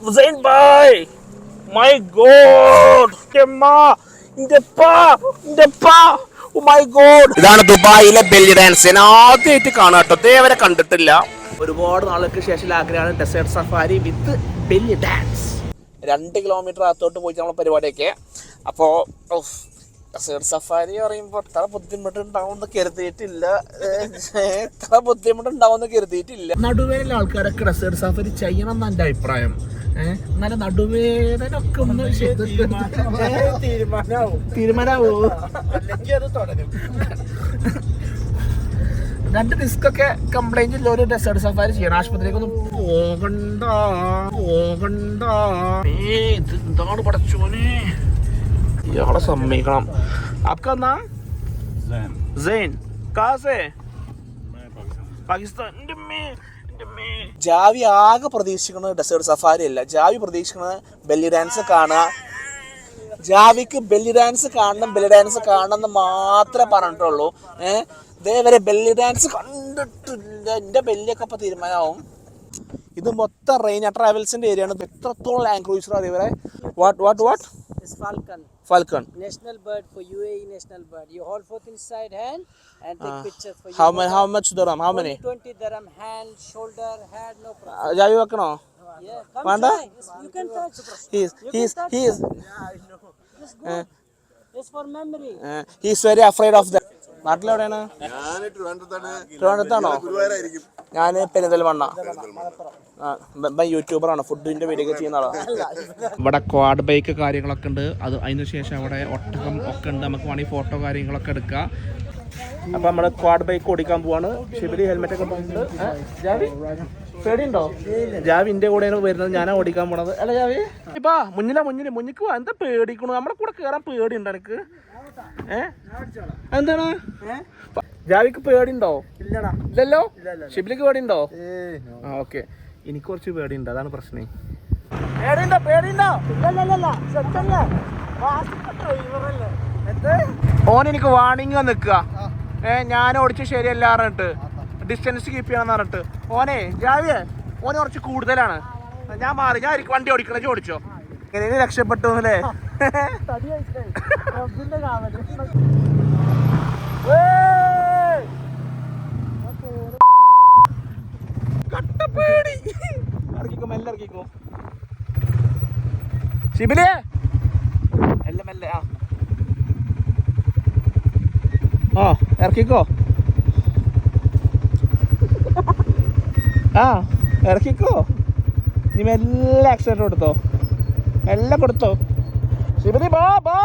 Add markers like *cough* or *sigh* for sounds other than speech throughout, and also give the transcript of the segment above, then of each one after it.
Zain bhai! My God! Emma! ഇന്റപ്പാ ഇന്റപ്പാ oh my god ഇതാണ് ദുബായിലെ ബെല്ലി ഡാൻസ്. ഞാൻ ആദ്യമായിട്ട് കാണാട്ടോ ദേവരെ കണ്ടിട്ടില്ല. ഒരുപാട് നാളുകൾക്ക് ശേഷം ആഗ്രഹമാണ് desert safari with belly dance രണ്ട് കിലോമീറ്റർ അകത്തോട്ട് പോയിട്ട് നമ്മളെ പരിപാടിയൊക്കെ. അപ്പോൾ ഡെസേർട്ട് സഫാരി പറയുമ്പോൾ ഇത്ര ബുദ്ധിമുട്ടുണ്ടാവുമെന്ന് കരുതിയിട്ടില്ല. ഏ, ഇത്ര ബുദ്ധിമുട്ടുണ്ടാവുമെന്ന് കരുതിയിട്ടില്ല. നടുവേദന ആൾക്കാരൊക്കെ ഡെസേർട്ട് സഫാരി ചെയ്യണം എന്നാണ് എന്റെ അഭിപ്രായം. ഏഹ് എന്നാലും നടുവേദന ഒക്കെ ഒന്ന് തീരുമാനാവോ രണ്ട് ഡിസ്ക് ഒക്കെ കംപ്ലൈന്റ് ഇല്ല ഒരു ഡെസേർട്ട് സഫാരി ചെയ്യണം. ആശുപത്രിക്കൊന്നും പോകണ്ട പോകണ്ട. ഏ ഇത് എന്താണ് പടച്ചോനെ ഇയാളെ സമ്മതിക്കണം. അപ്പന്നാ സെയിൻ കാസേ? പാകിസ്ഥാൻ. ജാവി ആകെ പ്രതീക്ഷിക്കുന്നത് ഡെസേർട്ട് സഫാരി അല്ല. ജാവി പ്രതീക്ഷിക്കുന്നത് ബെല്ലി ഡാൻസ് കാണുക. ജാവിക്ക് ബെല്ലി ഡാൻസ് കാണണം ബെല്ലി ഡാൻസ് കാണണം എന്ന് മാത്രമേ പറഞ്ഞിട്ടുള്ളൂ. ഏഹ് ഇതേവരെ ബെല്ലി ഡാൻസ് കണ്ടിട്ടില്ല. എന്റെ ബെല്ലിയൊക്കെ ഇപ്പോൾ തീരുമാനമാവും. ഇത് മൊത്തം റെയിൻ ട്രാവൽസിന്റെ ഏരിയ ആണ്. എത്രത്തോളം ലാംഗ്വേജ് അറിയാം what what what falcon falcon, national bird for UAE national bird. You hold forth inside hand and take pictures for you. How many how much dirham how many 20 dirham, hand, shoulder, head, no problem. Javi വെക്കണോ Yeah, come Panda? try. It's- You can touch. He's he's he's Just go. It's for memory. He's very afraid of the നാട്ടിലെവിടെയാണ് ട്രിവാൻഡ്രത്താണോ ഞാൻ പെരിന്തൽമണ്ണ. ബ- യൂട്യൂബറാണ്. ഫുഡിന്റെ video ചെയ്യുന്ന ആളാണ് ഇവിടെ quad bike കാര്യങ്ങളൊക്കെ ഉണ്ട്. അത് അതിന് ശേഷം അവിടെ ഒട്ടകം ഒക്കെ ഉണ്ട്. നമുക്ക് വേണമെങ്കിൽ ഫോട്ടോ കാര്യങ്ങളൊക്കെ എടുക്കാം. അപ്പൊ നമ്മൾ ക്വാഡ് ബൈക്ക് ഓടിക്കാൻ പോവാണ്. ഷിബിലി ഹെൽമെറ്റ് ഒക്കെ പോകുന്നുണ്ട്? ജാവി? പേടിയുണ്ടോ? ജാവി എന്റെ കൂടെയാണ് വരുന്നത്. ഞാനാ ഓടിക്കാൻ പോണത്. അല്ല ജാവി? ഇപ്പാ മുന്നിലാ മുന്നിൽ. മുന്നിക്ക് പോവാ എന്താ പേടിക്കണു? നമ്മുടെ കൂടെ കേറാൻ പേടിയുണ്ട് എനിക്ക് ഏ? എന്താണ് ജാവിക്ക് പേടിയുണ്ടോ ഇല്ലല്ലോ? ഷിബിലിക്ക് പേടിയുണ്ടോ ആ ഓക്കെ. എനിക്ക് കുറച്ച് പേടിയുണ്ട്. അതാണ് പ്രശ്നം. പേടിയുണ്ടോ? പേടിയുണ്ടോ? ഓൻ എനിക്ക് വാണിംഗ് നിക്കുക ഏ ഞാൻ ഓടിച്ച് ശരിയല്ല പറഞ്ഞിട്ട്. ഡിസ്റ്റൻസ് കീപ്പ് ചെയ്യണം പറഞ്ഞിട്ട്. ഓനെ ജാവിയെ ഓന് കുറച്ച് കൂടുതലാണ്. ഞാൻ മാറി. ഞാൻ വണ്ടി ഓടിക്കണേ ഓടിച്ചോ. എങ്ങനെ രക്ഷപ്പെട്ടു അല്ലേ *laughs* ഏയ്! കട്ടപ്പേടി ഇറക്കിക്കോ മെല്ലെ ഇറക്കിക്കോ ശിബിലേ മെല്ലെ മെല്ലെ ആ. ആ ഇറക്കിക്കോ. ആ ഇറക്കിക്കോ. നീ മെല്ലെ ആക്സിഡന്റ് കൊടുത്തോ. മെല്ലെ കൊടുത്തോ. ശിബിലി ബാ ബാ.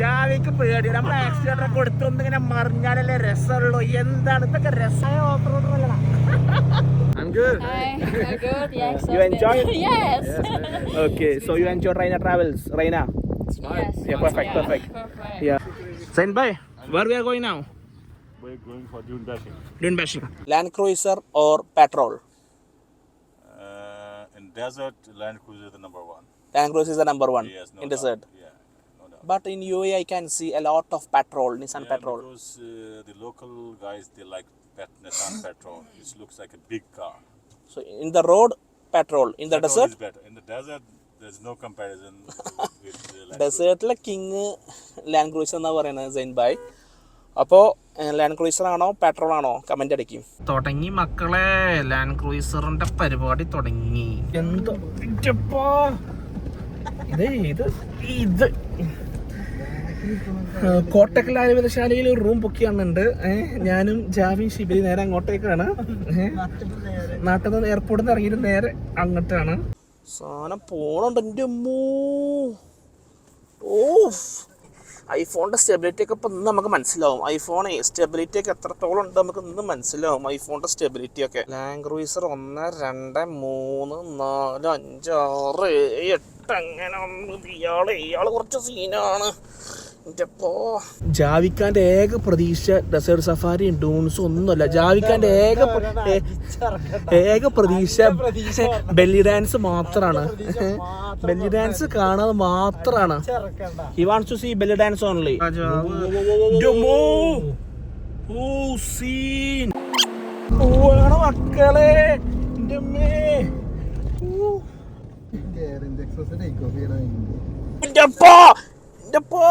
ജാവിക്ക് പേടി നമ്മൾ ആക്സിഡന്റ് കൊടുത്തൊന്നും ഇങ്ങനെ മറിഞ്ഞാലല്ലേ രസമുള്ളൂ. എന്താണ്? ഇതൊക്കെ രസമായ ഓഫ് റോഡ് അല്ലടാ. I'm good. Hi, I'm good. *laughs* Yes. You enjoy it? yes. *laughs* Okay, so you enjoy Raina travels, Raina. yes. Yeah, perfect, perfect. Perfect. Yeah. Sain bhai, where we are going now? We're going for dune bashing. Dune bashing. Land Cruiser or patrol? Uh, in desert, Land Cruiser is the number one. Land Cruiser is the number one Yes, no in doubt. desert. Yeah, no doubt. But in UAE, I can see a lot of patrol, Nissan yeah, petrol. Because uh, the local guys, they like pet Nissan petrol. It looks like a big car. So in the road, patrol, In the Petrol desert, is better. In the desert, there's no comparison with uh, Land ഡെസേർട്ടിലെ king land cruiser എന്നാ പറയുന്നത് zain ബായ് അപ്പോൾ land cruiser ആണോ petrol ആണോ comment അടിക്കും തുടങ്ങി മക്കളെ ലാൻഡ് ക്രൂസറിന്റെ പരിപാടി തുടങ്ങി എന്തോ ഇത് ഇത് ഇത് കോട്ടക്കൽ ആയുർവേദശാലയിൽ ഒരു റൂം ബുക്ക് ചെയ്യാനുണ്ട്. ഞാനും ജാവി ശിബിരി നേരെ അങ്ങോട്ടേക്കാണ്. നാട്ടിൽ നിന്ന് എയർപോർട്ടിൽ നിന്ന് ഇറങ്ങിയിട്ട് നേരെ അങ്ങോട്ടാണ്. സാധനം പോണുണ്ട് എന്റെ അമ്മൂ. ഓ ഐഫോണിന്റെ സ്റ്റെബിലിറ്റി ഒക്കെ ഇപ്പം നമുക്ക് മനസ്സിലാവും. ഐഫോണെ സ്റ്റെബിലിറ്റി ഒക്കെ എത്രത്തോളം ഉണ്ട് നമുക്ക് ഇന്ന് മനസ്സിലാവും. ഐഫോണിന്റെ സ്റ്റെബിലിറ്റി ഒക്കെ. ലാൻഡ് ക്രൂയിസർ ഒന്ന് രണ്ട് മൂന്ന് നാല് അഞ്ച് ആറ് എട്ട് അങ്ങനെ ഇയാൾ ഇയാൾ കുറച്ച് സീനാണ് ജാവിക്കാന്റെ ഏക പ്രതീക്ഷ ഡെസേർട്ട് സഫാരിയും ഡൂൺസും ഒന്നുമല്ല. ജാവിക്കാന്റെ ഏക ഏക പ്രതീക്ഷ ബെല്ലി ഡാൻസ് മാത്രമാണ് ബെല്ലി ഡാൻസ് കാണാതെ മാത്രമാണ് ഈ wants to see belly dance only scene മക്കളെ? എന്റെ പോ എന്റെ പോ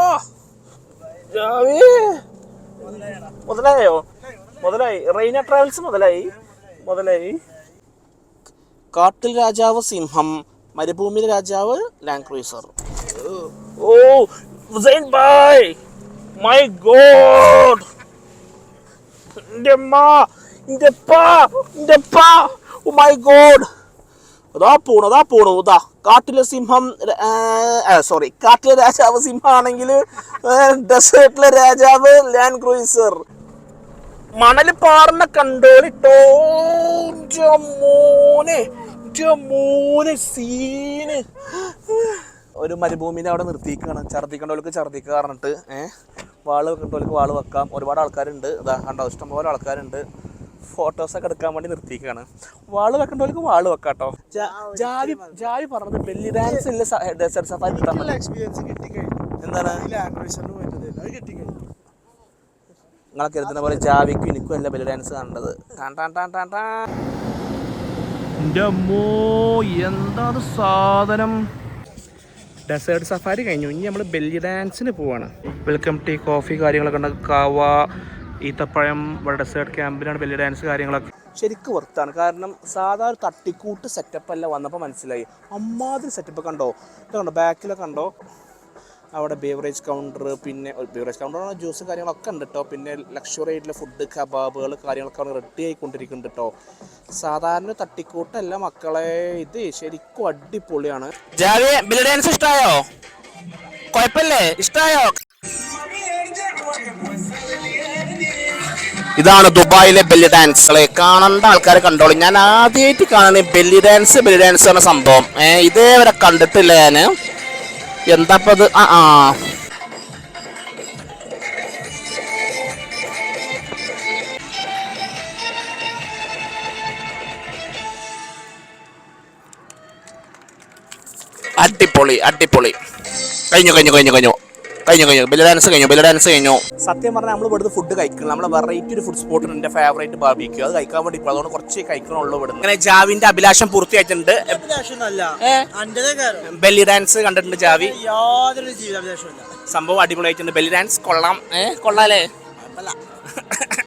മുതലായോ? മുതലായി. റെയിന ട്രാവൽസ് മുതലായി. മുതലായി. കാട്ടിൽ രാജാവ് സിംഹം മരുഭൂമിയിലെ രാജാവ് land cruiser oh Hussain bye my god എന്റെ അമ്മ എന്റെ അപ്പ എന്റെ അപ്പ ഓ മൈ ഗോഡ് അതാ പോണു അതാ പോണു. ഇതാ കാട്ടിലെ സിംഹം സോറി കാട്ടിലെ രാജാവ് സിംഹം ആണെങ്കിൽ ഡെസേർട്ടിലെ രാജാവ് ലാൻഡ് ക്രൂയിസർ. മണൽ പാറുന്ന കണ്ടോളിട്ടോ മോനെ മോനെ സീന്. ഒരു മരുഭൂമിനെ അവിടെ നിർത്തിയിരിക്കുകയാണ്. ഛർദ്ദിക്കേണ്ടവർക്ക് ഛർദ്ദിക്കുക പറഞ്ഞിട്ട് ഏഹ് വാൾ വെക്കേണ്ടവർക്ക് വാൾ വെക്കാം. ഒരുപാട് ആൾക്കാരുണ്ട്. ഇതാ കണ്ടോ ഇഷ്ടംപോലെ ആൾക്കാരുണ്ട്. ഫോട്ടോസൊക്കെ എടുക്കാൻ വേണ്ടി നിർത്തിയിരിക്കുകയാണ്. വാൾ വെക്കേണ്ടവർക്ക് വാൾ വെക്കാട്ടോ. കേട്ടോ ജാവി ജാവി പറഞ്ഞത് ബെല്ലി ഡാൻസ് ഇല്ല ഡെസേർട്ട് സഫാരി കിട്ടാൻ എക്സ്പീരിയൻസ് കിട്ടിക്കഴിഞ്ഞു. എന്താണ്? നിങ്ങളെ കരുതുന്ന പോലെ ജാവിക്കും എനിക്കും അല്ല ബെല്ലി ഡാൻസ് കണ്ടത്. ടാൻ ടാൻ ടാൻ ടാൻ ടാൻ. എന്റെ അമ്മോ എന്താണ് സാധനം? ഡെസേർട്ട് സഫാരി കഴിഞ്ഞു. ഇനി നമ്മൾ ബെല്ലി ഡാൻസിന് പോവാണ്. വെൽക്കം ടീ കോഫി കാര്യങ്ങളൊക്കെ ഉണ്ട് കാവ ഈത്തപ്പഴം ഡെസേർട്ട് ക്യാമ്പിലാണ് വലിയ ഡാൻസ് കാര്യങ്ങളൊക്കെ. ശരിക്കും വർത്താണ് കാരണം സാധാരണ ഒരു തട്ടിക്കൂട്ട് സെറ്റപ്പ് അല്ല വന്നപ്പോൾ മനസ്സിലായി. അമ്മാതിരി സെറ്റപ്പ് കണ്ടോ? ഇത് കണ്ടോ? ബാക്കിലൊക്കെ കണ്ടോ? അവിടെ ബേവറേജ് കൗണ്ടർ പിന്നെ ബേവറേജ് കൗണ്ടർ ജ്യൂസ് കാര്യങ്ങളൊക്കെ ഉണ്ട് കേട്ടോ പിന്നെ ലക്ഷറി ആയിട്ടുള്ള ഫുഡ് കബാബുകൾ കാര്യങ്ങളൊക്കെ അവിടെ റെഡി ആയിക്കൊണ്ടിരിക്കുന്നുണ്ട് കേട്ടോ സാധാരണ തട്ടിക്കൂട്ടല്ല മക്കളെ. ഇത് ശരിക്കും അടിപൊളിയാണ്. ഡാൻസ് ഇഷ്ടായോ? കുഴപ്പമില്ലേ? ഇഷ്ടായോ? ഇതാണ് ദുബായിലെ ബെല്ലി ഡാൻസ് കാണേണ്ട ആൾക്കാർ കണ്ടോളൂ. ഞാൻ ആദ്യമായിട്ട് കാണുന്ന ബെല്ലി ഡാൻസ് ബെല്ലി ഡാൻസ് എന്ന സംഭവം. ഇതേവരെ കണ്ടിട്ടില്ല ഞാൻ എന്താപ്പത് ആ ആ. അടിപൊളി അടിപൊളി. കഴിഞ്ഞു കഴിഞ്ഞു കഴിഞ്ഞു കഴിഞ്ഞു. കഴിഞ്ഞു കഴിഞ്ഞു. ബെല്ല ഡാൻസ് കഴിഞ്ഞു ബെല്ല ഡാൻസ് കഴിഞ്ഞു. സത്യം പറഞ്ഞാൽ നമ്മൾ ഇവിടുന്ന് ഫുഡ് കഴിക്കണം. നമ്മളെ വെറൈറ്റി ഒരു ഫുഡ് സ്പോട്ട് എന്റെ ഫേവറേറ്റ് ബാർബിക്യൂ അത് കഴിക്കാൻ വേണ്ടി ഇപ്പോൾ അതുകൊണ്ട് കുറച്ച് കഴിക്കണുള്ളൂ ഇവിടുന്ന്. അങ്ങനെ ജാവിന്റെ അഭിലാഷം പൂർത്തിയായിട്ടുണ്ട്. ബെല്ലി ഡാൻസ് കണ്ടിട്ടുണ്ട് ജാവി. യാതൊരു സംഭവം അടിപൊളിയായിട്ടുണ്ട്. ബെല്ലി ഡാൻസ് കൊള്ളാം. കൊള്ളാലേ? *laughs*